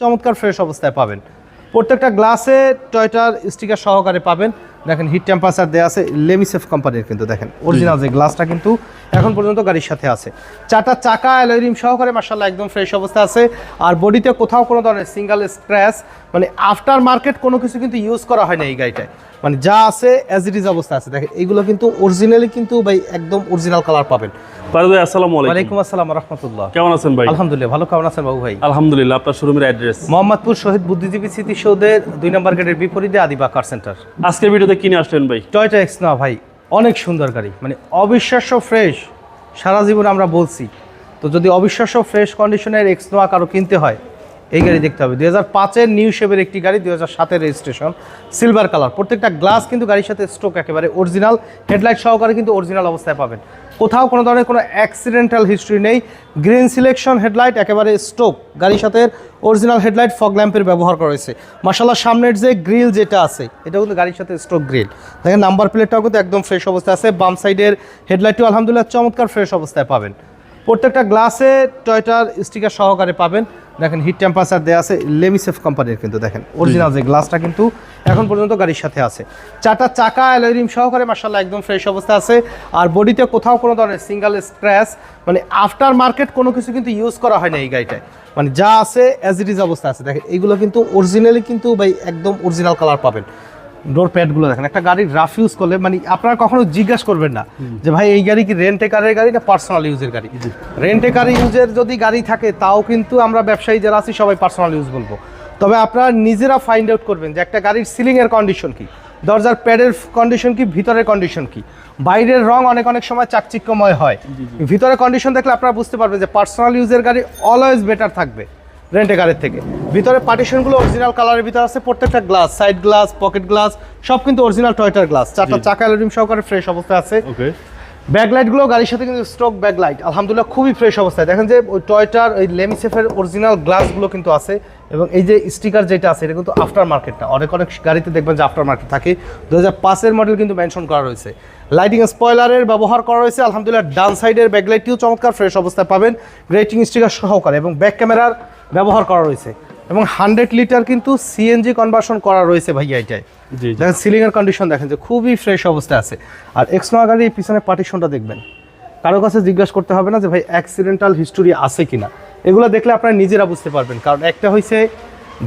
চমৎকার ফ্রেশ অবস্থায় পাবেন। প্রত্যেকটা গ্লাসে টয়টার স্টিকার সহকারে পাবেন। দেখেন হিট টেম্পারেচার দেওয়া আছে লেমিসেফ কোম্পানির কিন্তু দেখেন। অরিজিনাল যে গ্লাসটা কিন্তু এখন পর্যন্ত গাড়ির সাথে আছে। চারটা চাকা অ্যালোরিম সহকারে মার্শাল্লাহ একদম ফ্রেশ অবস্থা আছে। আর বডিতে কোথাও কোনো ধরনের সিঙ্গেল স্ক্র্যাচ মানে আফটার মার্কেট কোনো কিছু কিন্তু ইউজ করা হয় না এই গাড়িটায়। মানে যা আছে অ্যাজ ইট ইজ অবস্থা আছে। দেখেন এইগুলো কিন্তু অরিজিনালি কিন্তু ভাই একদম অরিজিনাল কালার পাবেন। ফারুদ ভাই আসসালামু আলাইকুম। ওয়ালাইকুম আসসালাম রহমতুল্লাহ। কেমন আছেন ভাই? আলহামদুলিল্লাহ ভালো কেমন আছেন বাবু ভাই? আলহামদুলিল্লাহ আপনার শোরুমের অ্যাড্রেস মোহাম্মদপুর শহীদ বুদ্ধিজীবী স্মৃতিসৌধের দুই নম্বর গেটের বিপরীতে আদিবা কার সেন্টার আজকের ভিডিওতে কিনে আসলেন ভাই? টয়টা এক্স না ভাই অনেক সুন্দর গাড়ি। মানে অবিশ্বাস্য ফ্রেশ সারা জীবন আমরা বলছি। তো যদি অবিশ্বাস্য ফ্রেশ কন্ডিশনের এক্স নোয়া কারও কিনতে হয় এই গাড়ি দেখতে হবে। দুই হাজার পাঁচের নিউ শেপের একটি গাড়ি, দুই হাজার সাতের রেজিস্ট্রেশন সিলভার কালার প্রত্যেকটা গ্লাস কিন্তু গাড়ির সাথে স্ট্রোক একেবারে অরিজিনাল হেডলাইট সহকারে কিন্তু অরিজিনাল অবস্থায় পাবেন। কোথাও কোনো ধরনের কোনো অ্যাক্সিডেন্টাল হিস্ট্রি নেই। গ্রিন সিলেকশন হেডলাইট একেবারে স্টোক গাড়ির সাথে অরিজিনাল হেডলাইট ফগ ল্যাম্পের ব্যবহার করা হয়েছে। মাসাল্লাহ সামনের যে গ্রিল যেটা আছে এটা কিন্তু গাড়ির সাথে স্টোক গ্রিল দেখেন নাম্বার প্লেটটাও কিন্তু একদম ফ্রেশ অবস্থায় আছে। বাম সাইডের হেডলাইটটিও আলহামদুলিল্লাহ চমৎকার ফ্রেশ অবস্থায় পাবেন। প্রত্যেকটা গ্লাসে টয়টার স্টিকার সহকারে পাবেন। দেখেন হিট টেম্পারেচার দেওয়া আছে লেমিসেফ কোম্পানির কিন্তু দেখেন। অরিজিনাল যে গ্লাসটা কিন্তু এখন পর্যন্ত গাড়ির সাথে আছে। চারটা চাকা অ্যালোরিম সহকারে মার্শাল্লাহ একদম ফ্রেশ অবস্থা আছে। আর বডিতে কোথাও কোনো ধরনের সিঙ্গেল স্ক্র্যাচ মানে আফটার মার্কেট কোনো কিছু কিন্তু ইউজ করা হয় না এই গাড়িটায়। মানে যা আছে অ্যাজ ইট ইজ অবস্থা আছে। দেখেন এইগুলো কিন্তু অরিজিনালি কিন্তু ভাই একদম অরিজিনাল কালার পাবেন। ডোর প্যাডগুলো দেখেন একটা গাড়ির রাফ ইউজ করলে মানে আপনারা কখনো জিজ্ঞাসা করবেন না যে ভাই এই গাড়ি কি রেন্টে কারের গাড়ি না পার্সোনাল ইউজের গাড়ি? রেন্টে কার ইউজের যদি গাড়ি থাকে তাও কিন্তু আমরা ব্যবসায়ী যারা আছি সবাই পার্সোনাল ইউজ বলব। তবে আপনারা নিজেরা ফাইন্ড আউট করবেন যে একটা গাড়ির সিলিংয়ের কন্ডিশন কি দরজার প্যাডের কন্ডিশন কি ভিতরের কন্ডিশন কি। বাইরের রং অনেক অনেক সময় চাকচিক্যময় হয়। ভিতরের কন্ডিশন দেখলে আপনারা বুঝতে পারবেন যে পার্সোনাল ইউজের গাড়ি অলওয়েজ বেটার থাকবে। রেন্টে গাড়ির থেকে। ভিতরে পার্টিশনগুলো অরিজিনাল কালারের ভিতরে আছে প্রত্যেকটা glass side glass pocket glass সব কিন্তু অরিজিনাল টয়টার গ্লাস চারটা চাকা অ্যালুমিনিয়াম সহকারে ফ্রেশ অবস্থায় আছে। ওকে। ব্যাকলাইটগুলো গাড়ির সাথে কিন্তু স্টক ব্যাকলাইট আলহামদুলিল্লাহ খুবই ফ্রেশ অবস্থায়। দেখেন যে ওই টয়টার ওই লেমিসেফের অরিজিনাল গ্লাসগুলো কিন্তু আছে এবং এই যে স্টিকার যেটা আছে এটা কিন্তু আফটার মার্কেটটা অনেক অনেক গাড়িতে দেখবেন যে আফটার মার্কেট থাকে। দু হাজার পাঁচের মডেল কিন্তু মেনশন করা রয়েছে। লাইটিং স্পয়লারের ব্যবহার করা রয়েছে। আলহামদুলিল্লাহ ডান সাইডের ব্যাকলাইটটিও চমৎকার ফ্রেশ অবস্থায় পাবেন। গ্রেটিং স্টিকার সহকারে এবং ব্যাক ক্যামেরার ব্যবহার করা রয়েছে। এবং হান্ড্রেড লিটার কিন্তু সিএনজি কনভার্সন করা রয়েছে ভাইয়া এটাই দেখেন সিলিং এর কন্ডিশন দেখেন যে খুবই ফ্রেশ অবস্থায় আছে। আর এক্সনোয়া গাড়ির পিছনে পার্টিশনটা দেখবেন। কারও কাছে জিজ্ঞাসা করতে হবে না যে ভাই অ্যাক্সিডেন্টাল হিস্টোরি আছে কি না এগুলো দেখলে আপনারা নিজেরা বুঝতে পারবেন। কারণ একটা হয়েছে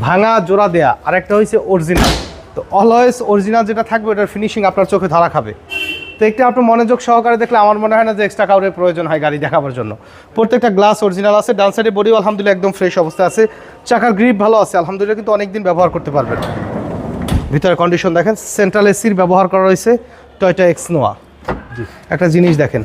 ভাঙা জোড়া দেয়া আর একটা হয়েছে অরিজিনাল তো অলওয়েজ অরিজিনাল যেটা থাকবে ওটার ফিনিশিং আপনার চোখে ধরা খাবে। তো একটা আপনি মনোযোগ সহকারে দেখলে আমার মনে হয় না যে এক্সট্রা কাউরের প্রয়োজন হয় গাড়ি দেখাবার জন্য। প্রত্যেকটা গ্লাস অরিজিনাল আছে ডান সাইডে বডিও আলহামদুলিল্লাহ একদম ফ্রেশ অবস্থা আছে। চাকার গ্রিপ ভালো আছে আলহামদুলিল্লাহ কিন্তু অনেকদিন ব্যবহার করতে পারবেন। ভিতরে কন্ডিশন দেখেন সেন্ট্রাল এসির ব্যবহার করা রয়েছে টয়টা এক্স নোয়া জি। একটা জিনিস দেখেন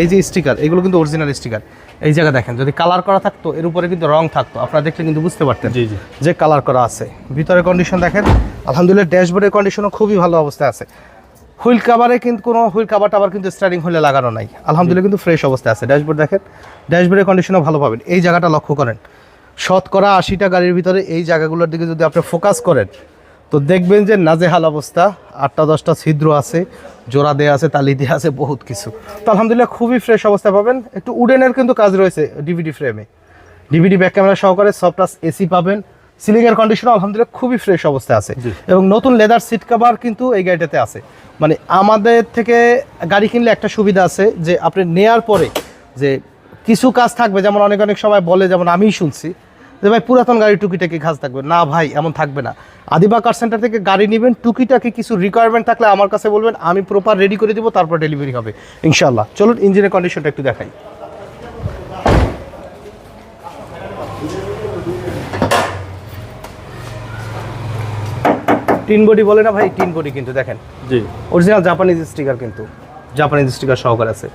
এই যে স্টিকার এগুলো কিন্তু অরিজিনাল স্টিকার এই জায়গা দেখেন যদি কালার করা থাকতো এর উপরে কিন্তু রং থাকতো আপনারা দেখলে কিন্তু বুঝতে পারতেন জি জি। যে কালার করা আছে। ভিতরে কন্ডিশন দেখেন আলহামদুলিল্লাহ ড্যাশবোর্ডের কন্ডিশনও খুবই ভালো অবস্থায় আছে। হুইল কাভারে কিন্তু কোনো হুইল কাভার টাবার কিন্তু স্টারিং হুইলে লাগানো নাই। আলহামদুলিল্লাহ কিন্তু ফ্রেশ অবস্থায় আছে। ড্যাশবোর্ড দেখেন ড্যাশবোর্ডের কন্ডিশনও ভালো পাবেন। এই জায়গাটা লক্ষ্য করেন। শতকরা আশিটা গাড়ির ভিতরে এই জায়গাগুলোর দিকে যদি আপনি ফোকাস করেন, তো দেখবেন যে নাজেহাল অবস্থা। আটটা, দশটা ছিদ্র আছে, জোড়া দেয়া আছে, তালি দেওয়া আছে, বহুত কিছু। তো আলহামদুলিল্লাহ খুবই ফ্রেশ অবস্থা পাবেন। একটু উডেনের কিন্তু কাজ রয়েছে ডিভিডি ফ্রেমে ডিভিডি ব্যাক ক্যামেরা সহকারে সব সফটাস এসি পাবেন। সিলিং এর কন্ডিশন আলহামদুলিল্লাহ খুবই ফ্রেশ অবস্থায় আছে। এবং নতুন লেদার সিট কভার কিন্তু এই গাড়িটাতে আছে। মানে আমাদের থেকে গাড়ি কিনলে একটা সুবিধা আছে যে আপনি নেয়ার পরে যে কিছু কাজ থাকবে যেমন অনেক অনেক সময় বলে যেমন আমিই শুনছি যে ভাই পুরাতন গাড়ি টুকিটাকি কাজ থাকবে। না ভাই এমন থাকবে না। আদিবা কার সেন্টার থেকে গাড়ি নেবেন টুকিটাকি কিছু রিকোয়ারমেন্ট থাকলে আমার কাছে বলবেন আমি প্রপার রেডি করে দিব তারপর ডেলিভারি হবে। ইনশাল্লাহ চলুন ইঞ্জিনের কন্ডিশনটা একটু দেখাই। টিন বডি বলে না ভাই টিন বডি কিন্তু দেখেন। জি। অরিজিনাল জাপানিজ স্টিকার কিন্তু জাপানিজ স্টিকার সহকারে আছে।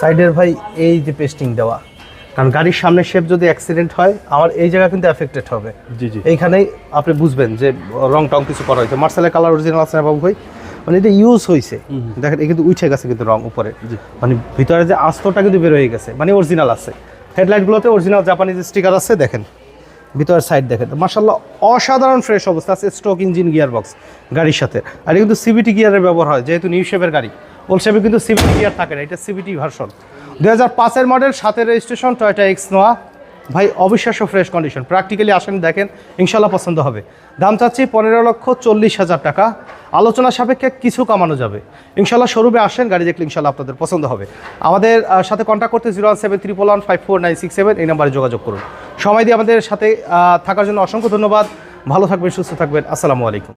সাইডের ভাই এই যে পেস্টিং দেওয়া কারণ গাড়ির সামনে শেপ যদি অ্যাক্সিডেন্ট হয় আমার এই জায়গা কিন্তু এফেক্টেড হবে। জি জি। এইখানেই আপনি বুঝবেন যে রং টং কিছু করা হয়েছে। মার্শালের কালার অরিজিনাল আছে না বাবু ভাই? মানে এটা ইউজ হয়েছে। দেখেন এই কিন্তু উঠে গেছে কিন্তু রং উপরে। মানে ভিতরে যে আস্তটা কিন্তু বের হয়ে গেছে মানে অরিজিনাল আছে। হেডলাইটগুলোতে অরিজিনাল জাপানিজ স্টিকার আছে দেখেন। ভিতরের সাইড দেখেন। মার্শাল্লাহ অসাধারণ ফ্রেশ অবস্থা আছে স্ট্রোক ইঞ্জিন গিয়ার বক্স গাড়ির সাথে। আর কিন্তু সিবিটি গিয়ারের ব্যবহার হয়, যেহেতু নিউ শেপের গাড়ি। ওল্ড শেপে কিন্তু সিবিটি গিয়ার থাকে না, এটা সিবিটি ভার্সন দু হাজার পাঁচের মডেল সাতের রেজিস্ট্রেশন টয়টা এক্স নোয়া ভাই, অবিশ্বাস্য ফ্রেশ কন্ডিশন প্র্যাকটিক্যালি আসেন, দেখেন ইনশাল্লাহ পছন্দ হবে। দাম চাচ্ছি পনেরো লক্ষ চল্লিশ হাজার টাকা। আলোচনা সাপেক্ষে কিছু কমানো যাবে। ইনশাল্লাহ শোরুমে আসেন, গাড়ি দেখলে ইনশাল্লাহ আপনাদের পছন্দ হবে। আমাদের সাথে কন্ট্যাক্ট করতে zero one seven triple one five four nine six seven এই নাম্বারে যোগাযোগ করুন। সময় দিয়ে আমাদের সাথে থাকার জন্য অসংখ্য ধন্যবাদ। ভালো থাকবেন সুস্থ থাকবেন। আসসালামু আলাইকুম।